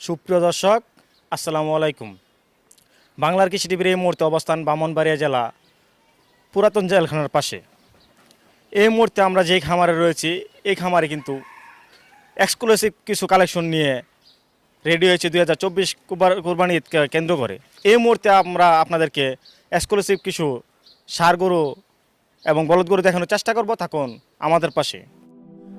সুপ্রিয় দর্শক, আসসালামু আলাইকুম। বাংলার কৃষি টিভির এই মুহূর্তে অবস্থান বামনবাড়িয়া জেলা, পুরাতন জেলখানার পাশে। এই মুহূর্তে আমরা যেই খামারে রয়েছি, এই খামারে কিন্তু এক্সক্লুসিভ কিছু কালেকশন নিয়ে রেডি হয়েছে দুই হাজার চব্বিশ কোরবানি কেন্দ্র করে। এই মুহূর্তে আমরা আপনাদেরকে এক্সক্লুসিভ কিছু সার গরু এবং বলদ গরু দেখানোর চেষ্টা করব। থাকুন আমাদের পাশে।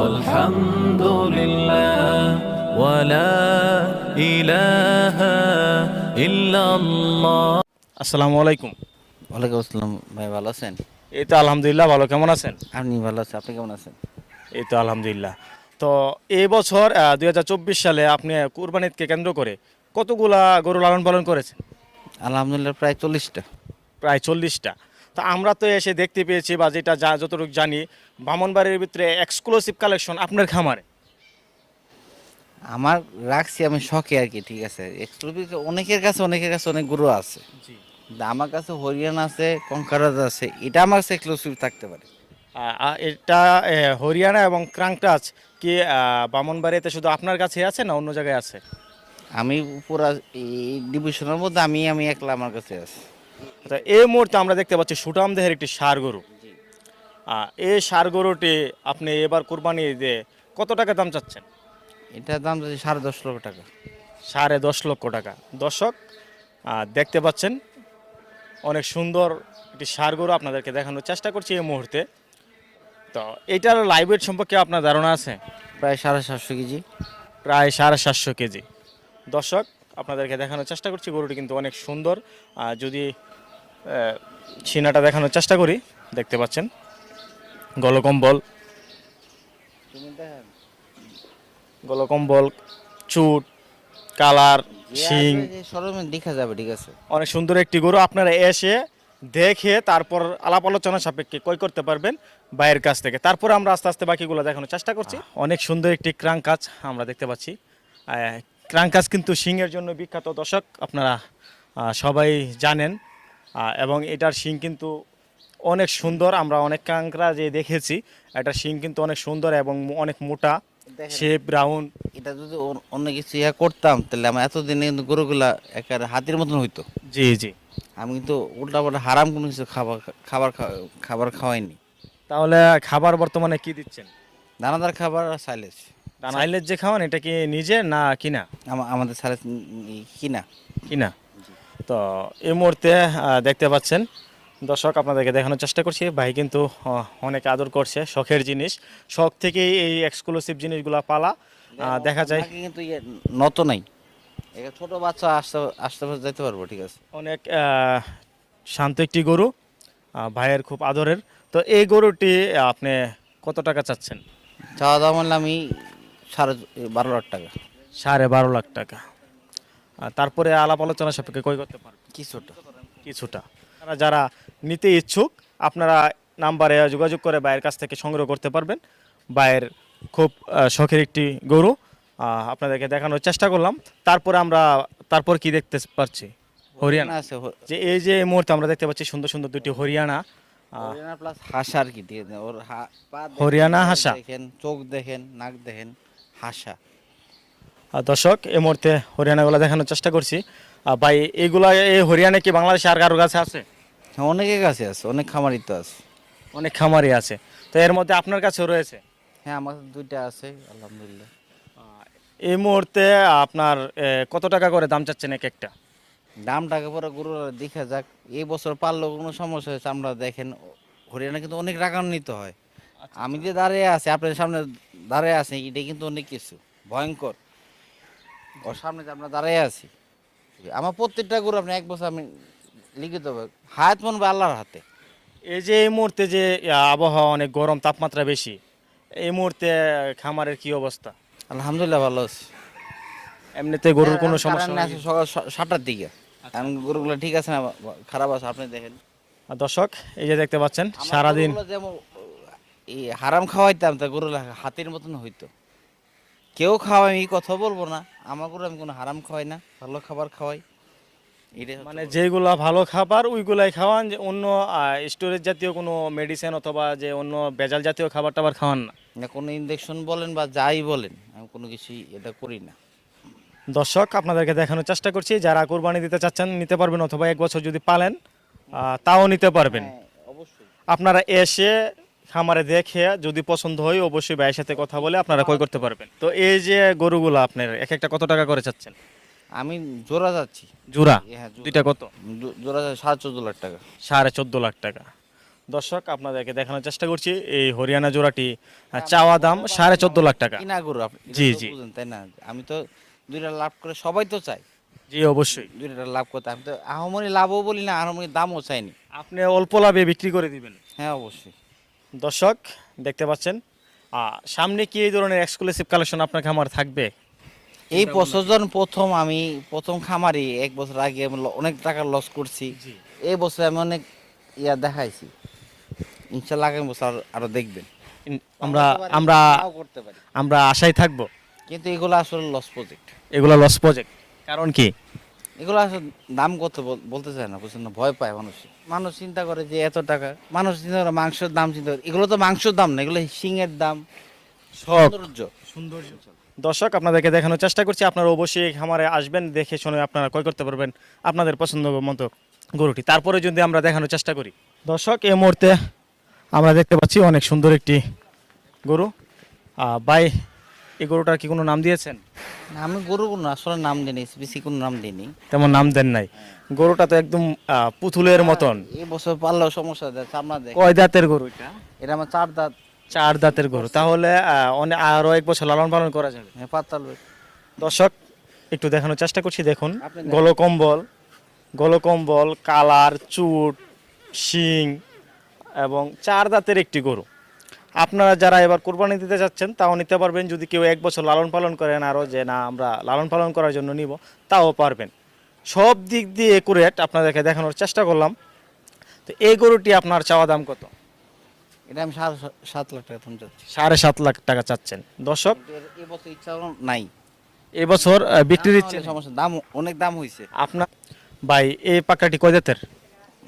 والحمد لله ولا إله إلا الله আসসালামু আলাইকুম ওয়ালাইকুম আসসালাম ভাই ভালো আছেন এই তো আলহামদুলিল্লাহ ভালো কেমন আছেন আপনি ভালো আছেন আপনি কেমন আছেন এই তো আলহামদুলিল্লাহ তো এই বছর দুই হাজার চব্বিশ সালে আপনি কুরবান ঈদকে কেন্দ্র করে কতগুলা গরু লালন পালন করেছেন আলহামদুলিল্লাহ প্রায় চল্লিশটা প্রায় চল্লিশটা তো আমরা তো এসে দেখতে পেয়েছি বা যেটা যা যতটুকু জানি বামনবাড়ির ভিতরে এক্সক্লুসিভ কালেকশন আপনার খামারে? আমার রাখছি আমি শখে আর কি ঠিক আছে। এক্সক্লুসিভ অনেকের কাছে অনেকের কাছে অনেক গরু আছে। জি। আমার কাছে হরিয়ানা আছে কঙ্কারাজ আছে এটা আমার কাছে এক্সক্লুসিভ থাকতে পারে। এটা হরিয়ানা এবং ক্রাংটাচ কি বামনবাড়িতে শুধু আপনার কাছে আছে না অন্য জায়গায় আছে? আমি পুরা এই ডিভিশনের মধ্যে আমি আমি একলা আমার কাছে আছে। তো এই মুহূর্তে আমরা দেখতে পাচ্ছি সুটাম দেহের একটি সার গরু এই সার গরুটি আপনি এবার কুরবানি দিয়ে কত টাকা দাম চাচ্ছেন? এটার দাম যাচ্ছে সাড়ে দশ লক্ষ টাকা। সাড়ে দশ লক্ষ টাকা। দর্শক দেখতে পাচ্ছেন অনেক সুন্দর একটি সার গরু আপনাদেরকে দেখানোর চেষ্টা করছি এই মুহূর্তে। তো এটার লাইভ ওয়েট সম্পর্কে আপনার ধারণা আছে? প্রায় সাড়ে সাতশো কেজি। প্রায় সাড়ে সাতশো কেজি। দর্শক আপনাদেরকে দেখানোর চেষ্টা করছি গরুটি কিন্তু অনেক সুন্দর। যদি ছিনাটা দেখানোর চেষ্টা করি। দেখতে পাচ্ছেন গলকম্বল। গলকম্বল চুট কালার শিং। সরমে দেখা যাবে ঠিক আছে? অনেক সুন্দর একটি গরু। আপনারা এসে দেখে তারপর আলাপ আলোচনা সাপেক্ষে ক্রয় করতে পারবেন বাইরের কাছ থেকে। তারপর আমরা আস্তে আস্তে বাকিগুলো দেখানোর চেষ্টা করছি। অনেক সুন্দর একটি ক্রাং কাজ আমরা দেখতে পাচ্ছি। ক্রাং কাজ কিন্তু শিংয়ের জন্য বিখ্যাত দর্শক আপনারা সবাই জানেন। এবং এটার শিং কিন্তু অনেক সুন্দর আমরা অনেক কাঁকড়া যে দেখেছি এটার শিং কিন্তু অনেক সুন্দর এবং অনেক মোটা। শেপ রাউন্ড এটা যদি অন্য- কিছু ইয়া করতাম তাহলে আমার এতদিনে কিন্তু গরুগুলা একেবারে হাতির মতন হইতো। জি জি। আমি কিন্তু উল্টা পাল্টা হারাম কোনো কিছু খাবার খাবার খাবার খাওয়াইনি। তাহলে খাবার বর্তমানে কি দিচ্ছেন? দানাদার খাবার আর সাইলেজ। সাইলেজ যে খাওয়ান এটা কি নিজে না কিনা? আমাদের সাইলেজ কিনা। কিনা? তো এই মুহূর্তে দেখতে পাচ্ছেন দর্শক আপনাদেরকে দেখানোর চেষ্টা করছি। ভাই কিন্তু অনেক আদর করছে শখের জিনিস। শখ থেকেই এই এক্সক্লুসিভ জিনিসগুলো পালা। দেখা যায় কিন্তু ইয়ে নত নাই। ছোট বাচ্চা আসতে আসতে যেতে পারব ঠিক আছে? অনেক শান্ত একটি গরু ভাইয়ের খুব আদরের। তো এই গরুটি আপনি কত টাকা চাচ্ছেন? চাওয়া দাম আমি সাড়ে বারো লাখ টাকা। সাড়ে বারো লাখ টাকা। তারপরে আলাপ আলোচনা সাপেক্ষে কই করতে পারবেন কিছুটা। কিছুটা। আপনারা যারা নিতে ইচ্ছুক আপনারা নাম্বারে যোগাযোগ করে ভাইয়ের কাছ থেকে সংগ্রহ করতে পারবেন। ভাইয়ের খুব শখের একটি গরু। আপনাদেরকে দেখানোর চেষ্টা করলাম। তারপরে আমরা তারপর কি দেখতে পাচ্ছি হরিয়ানা। আছে যে এই যে এই মুহূর্তে আমরা দেখতে পাচ্ছি সুন্দর সুন্দর দুটি হরিয়ানা। আহ, হরিয়ানা প্লাস হাসা আর কি আছে ওর হরিয়ানা হাসা। দেখেন চোখ দেখেন নাক দেখেন হাসা। দর্শক এই মুহূর্তে হরিয়ানাগুলো দেখানোর চেষ্টা করছি। ভাই এইগুলা এই হরিয়ানা কি বাংলাদেশে আর কারোর কাছে আছে? হ্যাঁ, অনেকের কাছে আছে অনেক খামারই তো আছে। অনেক খামারি আছে। তো এর মধ্যে আপনার কাছেও রয়েছে? হ্যাঁ আমার দুইটা আছে আলহামদুলিল্লাহ। এই মুহূর্তে আপনার কত টাকা করে দাম চাচ্ছেন এক একটা? দাম টাকা পরে গরু দেখা যাক। এই বছর পারলেও কোনো সমস্যা হয়েছে আমরা দেখেন হরিয়ানা কিন্তু অনেক রাগান্বিত হয়। আমি যে দাঁড়িয়ে আছি আপনার সামনে দাঁড়িয়ে আছি এটা কিন্তু অনেক কিছু ভয়ঙ্কর। ওর সামনে যে আমরা দাঁড়িয়ে আছি। আমার প্রত্যেকটা গরু আপনি এক বছর আমি লিখিত হায়াত মনবে আল্লাহর হাতে। এই যে এই মুহূর্তে যে আবহাওয়া অনেক গরম তাপমাত্রা বেশি এই মুহূর্তে খামারের কি অবস্থা? আলহামদুলিল্লাহ ভালো আছি। এমনিতে গরুর কোনো সমস্যা নেই? সকাল সাতটার দিকে। এখন গরুগুলো ঠিক আছে না? খারাপ আছে আপনি দেখেন। দর্শক এই যে দেখতে পাচ্ছেন সারাদিন যেমন এই হারাম খাওয়াইতাম তা গরু হাতির মতন হইতো। কেউ খাওয়াই এই কথা বলব না। আমার গরু আমি কোনো হারাম খাওয়াই না ভালো খাবার খাওয়াই। মানে যেগুলা ভালো খাবার ওইগুলাই খাওয়ান যে অন্য স্টোরেজ জাতীয় কোনো মেডিসিন অথবা যে অন্য ভেজাল জাতীয় খাবার টাবার খাওয়ান না। না কোনো ইনজেকশন বলেন বা যাই বলেন আমি কোনো কিছুই এটা করি না। দর্শক আপনাদেরকে দেখানোর চেষ্টা করছি যারা কোরবানি দিতে চাচ্ছেন নিতে পারবেন অথবা এক বছর যদি পালেন তাও নিতে পারবেন। হ্যাঁ, অবশ্যই। আপনারা এসে খামারে দেখে যদি পছন্দ হয় অবশ্যই ভাইয়ের সাথে কথা বলে আপনারা ক্রয় করতে পারবেন। তো এই যে গরুগুলো আপনার এক একটা কত টাকা করে চাচ্ছেন? আমি জোড়া যাচ্ছি। জোড়া? হ্যাঁ দুইটা কত? জোড়া সাড়ে চোদ্দ লাখ টাকা। সাড়ে চোদ্দ লাখ টাকা। দর্শক আপনাদেরকে দেখানোর চেষ্টা করছি এই হরিয়ানা জোড়াটি চাওয়া দাম সাড়ে চোদ্দ লাখ টাকা। কিনা গরু জি, জি। তাই না? আমি তো দুইটা লাভ করে সবাই তো চাই। জি অবশ্যই। দুইটা লাভ করতে আমি তো আহমনি লাভও বলি না আহমনি দামও চাইনি। আপনি অল্প লাভে বিক্রি করে দিবেন। হ্যাঁ অবশ্যই। দর্শক দেখতে পাচ্ছেন। সামনে কি এই ধরনের এক্সক্লুসিভ কালেকশন আপনার খামার থাকবে? এই বছর যখন প্রথম আমি প্রথম খামারি এক বছর আগে আমি অনেক টাকা লস করছি। এই বছর আমি অনেক ইয়া দেখাইছি। ইনশাল্লাহ আগামী বছর আরো- আরও দেখবেন। আমরা আমরা করতে পারি। আমরা আশায় থাকব। কিন্তু এগুলো আসলে লস প্রজেক্ট এগুলো লস প্রজেক্ট কারণ কি? এগুলো আসলে দাম কত বলতে চায় না বুঝছেন ভয় পায় মানুষ। মানুষ চিন্তা করে যে এত টাকা। মানুষ চিন্তা করে মাংসের দাম চিন্তা করে। এগুলো তো মাংসের দাম না এগুলো সিংয়ের দাম। শখ। সৌন্দর্য দর্শক আপনাদেরকে দেখানোর চেষ্টা করছি। আপনারা অবশ্যই খামারে আসবেন দেখে শুনে আপনারা ক্রয় করতে পারবেন আপনাদের পছন্দ মতো গরুটি। তারপরে যদি আমরা দেখানোর চেষ্টা করি। দর্শক এই মুহূর্তে আমরা দেখতে পাচ্ছি অনেক সুন্দর একটি গরু। ভাই এই গরুটার কি কোনো নাম দিয়েছেন? আমি গরু কোনো আসলে নাম দিইনি বেশি কোনো নাম দিইনি তেমন নাম দেন নাই। গরুটা তো একদম আহ, পুতুলের মতন। এই বছর পারলেও সমস্যা দেয় চামড়া দেয় কয় দাঁতের গরু এটা? এটা আমার চার দাঁত। চার দাঁতের গরু। তাহলে আহ, অনেক আরও এক বছর লালন পালন করা যাবে। হ্যাঁ পাতাল দর্শক একটু দেখানোর চেষ্টা করছি দেখেন। গলকম্বল গলকম্বল কালার চুট শিং এবং চার দাঁতের একটি গরু। আপনারা যারা এবার কোরবানি দিতে যাচ্ছেন তাও নিতে পারবেন। যদি কেউ এক বছর লালন পালন করেন আরও যে না আমরা লালন পালন করার জন্য নিব তাও পারবেন। সব দিক দিয়ে একুরেট আপনাদেরকে দেখানোর চেষ্টা করলাম। তো এই গরুটি আপনার চাওয়া দাম কত? এটা আমি সাড়ে সাত লাখ টাকা দাম চাচ্ছি। সাড়ে সাত লাখ টাকা চাচ্ছেন। দর্শক কিন্তু এর- এই বছর ইচ্ছা নাই। এবছর আহ, বিক্রির ইচ্ছে সমস্যা দাম অনেক দাম হয়েছে আপনার ভাই এই পাকাটি কয় দাঁতের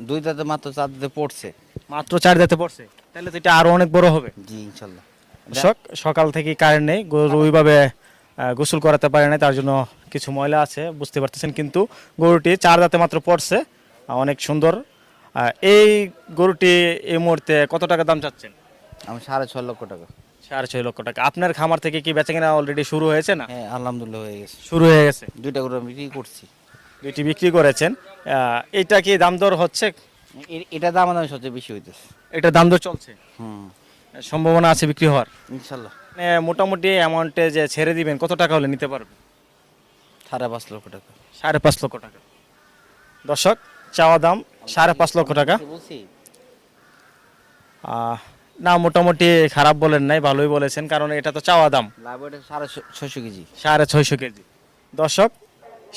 দুই দাঁতে মাত্র চার দাঁতে পড়ছে। মাত্র চার দাঁতে পড়ছে। তাহলে তো এটা আরও অনেক বড় হবে। জি ইনশাল্লাহ। দর্শক সকাল থেকে কারেন্ট নেই গরু ওইভাবে গোসল করাতে পারে না তার জন্য কিছু ময়লা আছে বুঝতে পারতেছেন কিন্তু গরুটি চার দাঁতে মাত্র পড়ছে অনেক সুন্দর। এই গরুটি এই মুহূর্তে কত টাকা দাম চাচ্ছেন? আমি সাড়ে ছয় লক্ষ টাকা। সাড়ে ছয় লক্ষ টাকা। আপনার খামার থেকে কি বেচা কেনা অলরেডি শুরু হয়েছে না? হ্যাঁ আলহামদুলিল্লাহ হয়ে গেছে। শুরু হয়ে গেছে। দুইটা গরু বিক্রি করছি। দুইটি বিক্রি করেছেন। এটা কি দাম দর হচ্ছে? এটা দাম দামি সবচেয়ে বেশি হইতেছে। এটা দাম দর চলছে? হুম। সম্ভাবনা আছে বিক্রি হওয়ার? ইনশাল্লাহ। মানে মোটামুটি অ্যামাউন্টে যে ছেড়ে দিবেন কত টাকা হলে নিতে পারবেন সাড়ে পাঁচ লক্ষ টাকা। সাড়ে পাঁচ লক্ষ টাকা। দর্শক চাওয়া দাম সাড়ে পাঁচ লক্ষ টাকা। না মোটামুটি খারাপ বলেন নাই ভালোই বলেছেন কারণ এটা তো চাওয়া দাম। সাড়ে ছয়শো কেজি। সাড়ে ছয়শো কেজি। দর্শক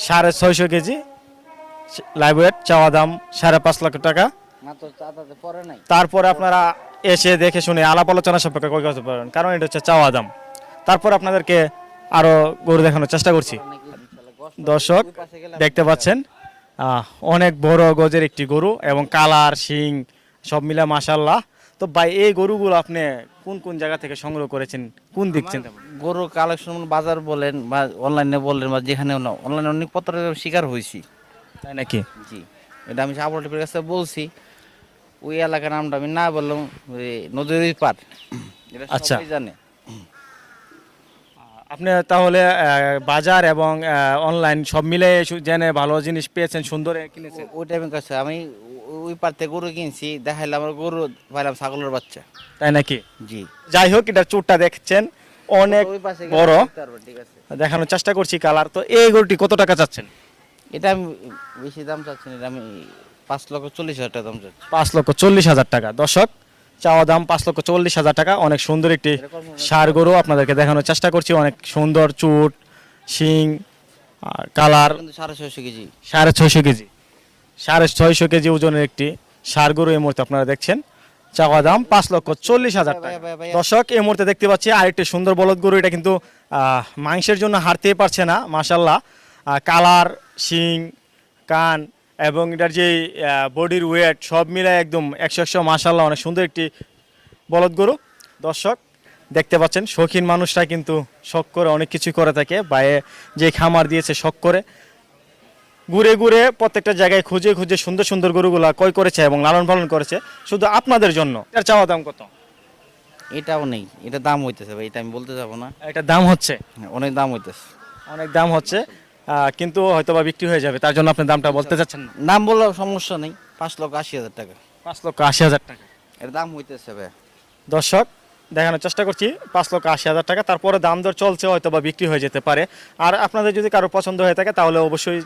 সাড়ে ছয়শো কেজি লাইভ ওয়েট চাওয়া দাম সাড়ে পাঁচ লক্ষ টাকা। তারপরে আপনারা এসে দেখে শুনে আলাপ আলোচনা সম্পর্কে কই করতে পারেন কারণ এটা হচ্ছে চাওয়া দাম। তারপর আপনাদেরকে আরও গরু দেখানোর চেষ্টা করছি। দর্শক দেখতে পাচ্ছেন অনেক বড় গজের একটি গরু এবং কালার শিং সব মিলে মাসাল্লাহ তো ভাই এই গরুগুলো আপনি কোন কোন জায়গা থেকে সংগ্রহ করেছেন? কোন দিক চিন্তা গরু কালেকশন বাজার বলেন বা অনলাইনে বললেন বা যেখানে অনলাইনে অনেক পত্রের শিকার হয়েছি। তাই নাকি? জি। এটা আমি সাবল টিপের কাছে বলছি ওই এলাকার নামটা আমি না বললাম ওই নদীর পার এটা আচ্ছা। জানে। আপনি তাহলে বাজার এবং অনলাইন সব মিলে জেনে ভালো জিনিস পেয়েছেন সুন্দর কিনেছেন। ওই টাইমের কাছে আমি ওই পারতে গরু কিনছি দেখাইলাম আমার গরু পাইলাম ছাগলের বাচ্চা। তাই নাকি? জি। যাই হোক এটা চুটটা দেখছেন অনেক বড়। ঠিক আছে। দেখানোর চেষ্টা করছি কালার তো এই গরুটি কত টাকা চাচ্ছেন? এটা আমি বেশি দাম চাচ্ছি না এটা আমি পাঁচ লক্ষ চল্লিশ হাজার টাকা দাম চাচ্ছি। পাঁচ লক্ষ চল্লিশ হাজার টাকা। দর্শক চাওয়া দাম পাঁচ লক্ষ চল্লিশ হাজার টাকা। অনেক সুন্দর একটি সার গরু আপনাদেরকে দেখানোর চেষ্টা করছি। অনেক সুন্দর চুট শিং কালার। সাড়ে ছয়শো কেজি। সাড়ে ছয়শো কেজি। সাড়ে ছয়শো কেজি ওজনের একটি সার গরু এই মুহূর্তে আপনারা দেখছেন। চাওয়া দাম পাঁচ লক্ষ চল্লিশ হাজার টাকা দর্শক এই মুহূর্তে দেখতে পাচ্ছি আরেকটি সুন্দর বলদ গরু। এটা কিন্তু আহ, মাংসের জন্য হারতেই পারছে না মাসাল্লাহ কালার শিং কান এবং এটার যে বডির ওয়েট সব মিলে একদম একশো একশো মাসাল্লাহ অনেক সুন্দর একটি বলদ গরু। দর্শক দেখতে পাচ্ছেন শৌখিন মানুষরা কিন্তু শখ করে অনেক কিছু করে থাকে। বাইরে যে খামার দিয়েছে শখ করে। ঘুরে ঘুরে প্রত্যেকটা জায়গায় খুঁজে খুঁজে সুন্দর সুন্দর গরুগুলা ক্রয় করেছে এবং লালন পালন করেছে। শুধু আপনাদের জন্য। এর চাওয়া দাম কত? এটাও নেই। এটা দাম হইতেছে ভাই এটা আমি বলতে যাব না। এটা দাম হচ্ছে? হ্যাঁ, অনেক দাম হইতেছে। অনেক দাম হচ্ছে। কিন্তু হয়তো বা বিক্রি হয়ে যাবে। তার জন্য আপনি দামটা বলতে চাচ্ছেন না? দাম বললেও সমস্যা নেই পাঁচ লক্ষ আশি হাজার টাকা। পাঁচ লক্ষ আশি হাজার টাকা। এর দাম হইতেছে ভাই দর্শক দেখানোর চেষ্টা করছি পাঁচ লক্ষ আশি হাজার টাকা। তারপরে দাম দর চলছে হয়তো বা বিক্রি হয়ে যেতে পারে। আর আপনাদের যদি কারও পছন্দ হয়ে থাকে তাহলে অবশ্যই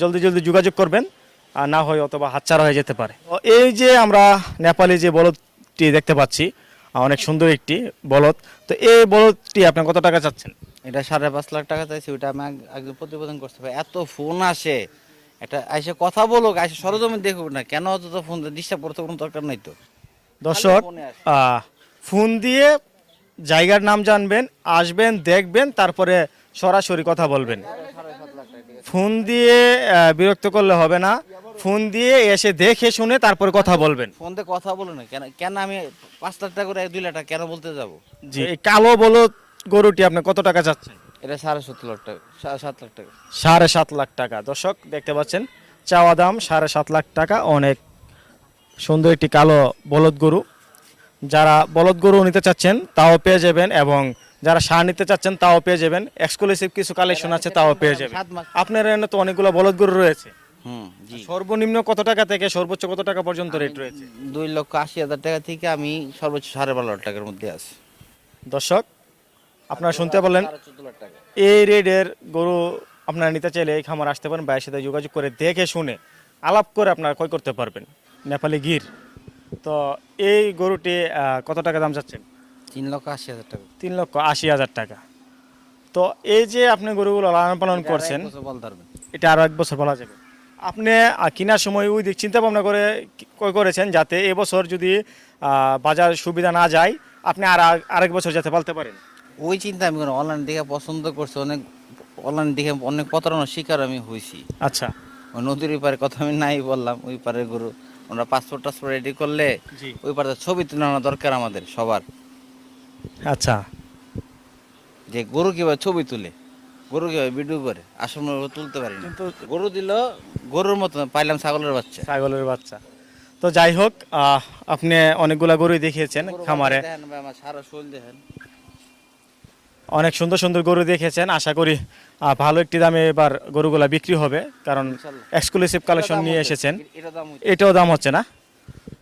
জলদি জলদি যোগাযোগ করবেন। আর না হয় অথবা হাতছাড়া হয়ে যেতে পারে। তো এই যে আমরা নেপালি যে বলদটি দেখতে পাচ্ছি অনেক সুন্দর একটি বলদ। তো এই বলদটি আপনি কত টাকা চাচ্ছেন? এটা সাড়ে পাঁচ লাখ টাকা চাইছি ওইটা আমি আগ- একজন প্রতিবেদন করতে পারি এত ফোন আসে। একটা এসে কথা বলুক এসে সরজমে দেখুক না কেন অত তো ফোন ডিস্টার্ব করতে কোনো দরকার নাই তো। দর্শক ফোনে দিয়ে জায়গার নাম জানবেন আসবেন দেখবেন তারপরে সরাসরি কথা বলবেন। ফোন দিয়ে বিরক্ত করলে হবে না। ফোন দিয়ে এসে দেখে শুনে তারপরে কথা বলবেন। ফোন দিয়ে কথা বলো না কেন কেন আমি পাঁচ লাখ টাকা করে দুই লাখ টাকা কেন বলতে যাব? জি কালো বলদ গরুটি আপনি কত টাকা চাচ্ছেন? এটা সাড়ে সত্তর লাখ টাকা সাত লাখ টাকা। সাড়ে সাত লাখ টাকা। দর্শক দেখতে পাচ্ছেন চাওয়া দাম সাড়ে সাত লাখ টাকা। অনেক সুন্দর একটি কালো বলদ গরু। যারা বলদ গরু নিতে চাচ্ছেন তাও পেয়ে যাবেন এবং যারা সার নিতে চাচ্ছেন তাও পেয়ে যাবেন। এক্সক্লুসিভ কিছু কালেকশন আছে তাও পেয়ে যাবেন। আপনার এখানে তো অনেকগুলো বলদ গরু রয়েছে। সর্বনিম্ন কত টাকা থেকে সর্বোচ্চ কত টাকা পর্যন্ত রেট রয়েছে? দুই লক্ষ আশি হাজার টাকা থেকে আমি সর্বোচ্চ সাড়ে বারো লাখ টাকার মধ্যে আছি। দর্শক আপনারা শুনতে পারলেন এই রেডের গরু আপনারা নিতে চাইলে এই খামার আসতে পারেন বাইরের সাথে যোগাযোগ করে দেখে শুনে আলাপ করে আপনারা ক্রয় করতে পারবেন নেপালি গির। তো এই গরুটি কত টাকা দাম চাচ্ছেন? তিন লক্ষ আশি হাজার টাকা। তিন লক্ষ আশি হাজার টাকা। তো এই যে আপনি গরুগুলো লালন পালন করছেন এটা আরও এক বছর বলা যাবে। আপনি কেনার সময় ওই দিক চিন্তা ভাবনা করে করেছেন যাতে এবছর যদি বাজার সুবিধা না যায় আপনি আর আরেক বছর যাতে পালতে পারেন। ওই চিন্তা আমি কোনো অনলাইন দেখে পছন্দ করছি অনেক অনলাইন দেখে অনেক প্রতারণার শিকার আমি হয়েছি। আচ্ছা। ওই নদীর ওই পারে কথা আমি নাই বললাম ওই পারে গরু আমরা পাসপোর্ট টাসপোর্ট রেডি করলে ওই পারে ছবি তুলে আনা দরকার আমাদের সবার। আচ্ছা। যে গরু কীভাবে ছবি তুলে গরু কীভাবে ভিডিও করে আসলে তুলতে পারি না। কিন্তু গরু দিল গরুর মতো পাইলাম ছাগলের বাচ্চা। ছাগলের বাচ্চা। তো যাই হোক আপনি অনেকগুলা গরুই দেখিয়েছেন খামারে। আমার সারা শোল দেখেন। অনেক সুন্দর সুন্দর গরু দেখেছেন। আশা করি ভালো একটি দামে এবার গরুগুলা বিক্রি হবে কারণ। এক্সক্লুসিভ কালেকশন নিয়ে এসেছেন। এটাও দাম হচ্ছে না।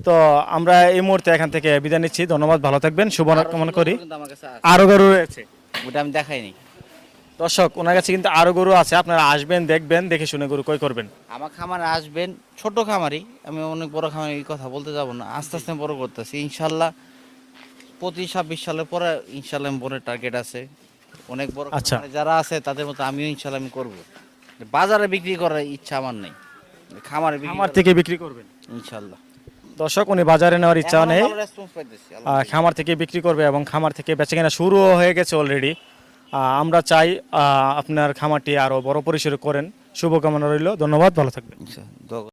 তো আমরা এই মুহূর্তে এখান থেকে বিদায় নিচ্ছি। ধন্যবাদ ভালো থাকবেন শুভ কামনা করি গরু কিন্তু আমার কাছে আছে। আরও গরু রয়েছে। ওটা আমি দেখাইনি। দর্শক ওনার কাছে কিন্তু আরও গরু আছে আপনারা আসবেন দেখবেন দেখে শুনে গরু কই করবেন। আমার খামারে আসবেন ছোট খামারি আমি অনেক বড় খামারি কথা বলতে যাব না আস্তে আস্তে বড় করতেছি ইনশাল্লাহ। প্রতি ছাব্বিশ সালের পরে ইনশাল্লাহ বড় টার্গেট আছে। অনেক বড় আচ্ছা। যারা আছে তাদের মতো আমিও ইনশাল্লাহ আমি করব। বাজারে বিক্রি করার ইচ্ছা আমার নেই। খামারে খামার থেকে বিক্রি করবেন? ইনশাল্লাহ দর্শক উনি বাজারে নেওয়ার ইচ্ছা নেই। খামার থেকে বিক্রি করবে এবং খামার থেকে বেচাকেনা শুরুও হয়ে গেছে অলরেডি আমরা চাই আপনার খামারটি আরও বড় পরিসরে করেন। শুভকামনা রইল। ধন্যবাদ ভালো থাকবেন।